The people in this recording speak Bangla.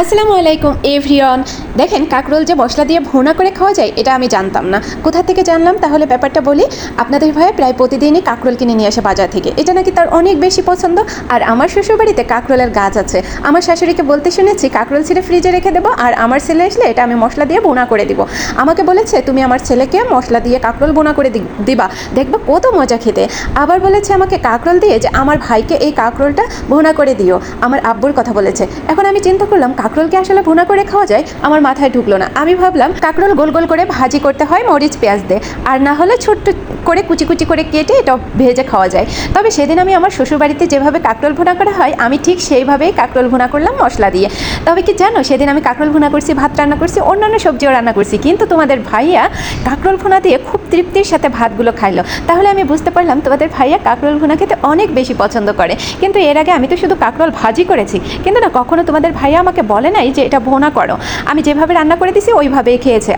আসসালামু আলাইকুম এভরিওয়ান। দেখেন, কাকরোল যে মশলা দিয়ে ভুনা করে খাওয়া যায়, এটা আমি জানতাম না। কোথা থেকে জানলাম? তাহলে ব্যাপারটা বলি, আপনাদের ভাই প্রায় প্রতিদিনই কাকরোল কিনে নিয়ে আসে বাজার থেকে। এটা নাকি তার অনেক বেশি পছন্দ। আর আমার শ্বশুরবাড়িতে কাকরোলের গাছ আছে। আমার শাশুড়িকে বলতে শুনেছি, কাকরোল ছিঁড়ে ফ্রিজে রেখে দেবো, আর আমার ছেলে আসলে এটা আমি মশলা দিয়ে বোনা করে দিব। আমাকে বলেছে, তুমি আমার ছেলেকে মশলা দিয়ে কাকরোল বোনা করে দিবা। দেখবা কত মজা খেতে। আবার বলেছে আমাকে কাকরোল দিয়ে যে, আমার ভাইকে এই কাকরোলটা ভুনা করে দিও। আমার আব্বুর কথা বলেছে। এখন আমি চিন্তা করলাম কাকরোলকে আসলে ভুনা করে খাওয়া যায়, আমার মাথায় ঢুকলো না। আমি ভাবলাম, কাকরোল গোল গোল করে ভাজি করতে হয়, মরিচ, পেঁয়াজ দিয়ে। আর না হলে ছোট্ট করে কুচি কুচি করে কেটে এটা ভেজে খাওয়া যায়। তবে সেদিন আমি আমার শ্বশুরবাড়িতে যেভাবে কাকরোল ভুনা করা হয়, আমি ঠিক সেইভাবেই কাকরোল ভুনা করলাম মশলা দিয়ে। তবে কি জানো, সেদিন আমি কাকরোল ভুনা করছি, ভাত রান্না করছি, অন্যান্য সবজিও রান্না করছি, কিন্তু তোমাদের ভাইয়া কাকরোল ভুনা দিয়ে খুব তৃপ্তির সাথে ভাতগুলো খাইলো। তাহলে আমি বুঝতে পারলাম, তোমাদের ভাইয়া কাকরোল ভুনা খেতে অনেক বেশি পছন্দ করে। কিন্তু এর আগে আমি তো শুধু কাকরোল ভাজি করেছি, কিন্তু না, কখনো তোমাদের ভাইয়া আমাকে বলে নাই যে এটা ভোনা করো। আমি যেভাবে রান্না করে দিছি ওইভাবেই খেয়েছে।